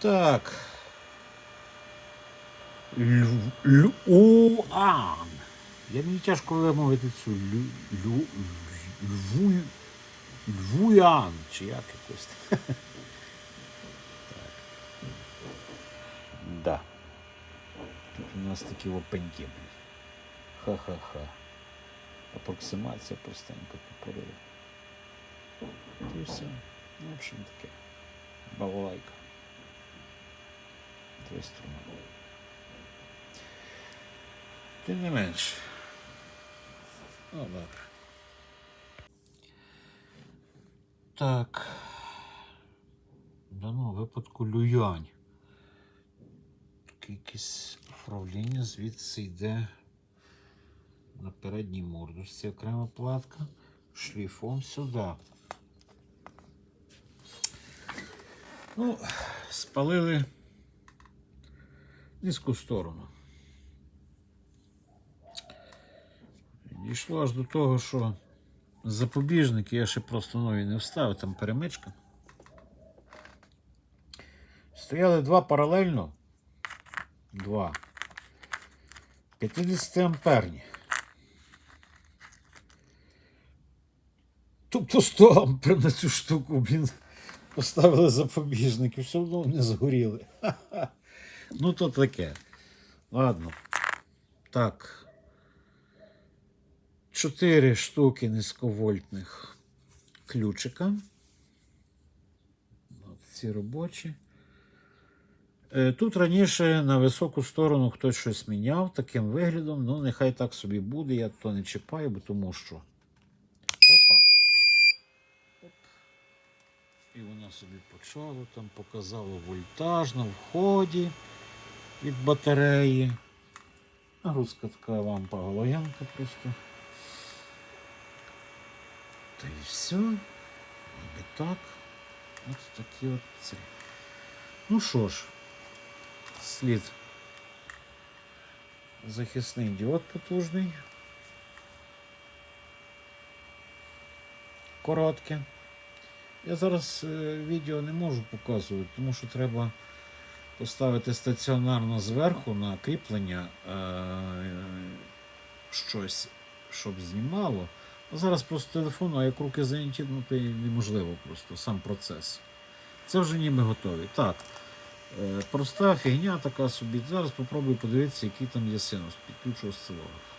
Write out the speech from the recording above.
Так. Лю- Люан. Я мені тяжко вимовити цю лю, лю, льву, львуян, чи як якось. так. Да. Тут у нас такі опеньки. Ха-ха-ха. Апроксимація простенько все. Ну, в общем таке. Балалайка. Струни. Тим не менш. Ну, добре. Так. В даному випадку люянь. Таке якесь управління звідси йде на передній мордочці окрема платка, шліфом сюди. Ну, спалили низьку сторону. Дійшло аж до того, що запобіжники я ще просто нові не вставив, там перемичка. Стояли два паралельно. Два. 50 амперні. Тобто 100 ампер на цю штуку, блін, поставили запобіжники, все одно не згоріли. Ха-ха. Ну, то таке. Ладно. Так. Чотири штуки низьковольтних ключика. Ці робочі. Е, Тут раніше на високу сторону хтось щось міняв таким виглядом. Ну, нехай так собі буде, я то не чіпаю, бо тому що. Опа. Оп. І вона собі почала, там показало вольтаж на вході від батареї. Нагрузка така лампа галогенка просто. Та і все. Ніби так. Ось такі от ці. Ну що ж, слід. Захисний діод потужний. Коротке. Я зараз е, відео не можу показувати, тому що треба поставити стаціонарно зверху на кріплення е, щось, щоб знімало. А зараз просто телефон, а як руки зайняті, ну то неможливо просто сам процес. Це вже ніби готові. Так. Е, проста фігня така собі. Зараз попробую подивитися, який там є синус. Підключу осцилограф.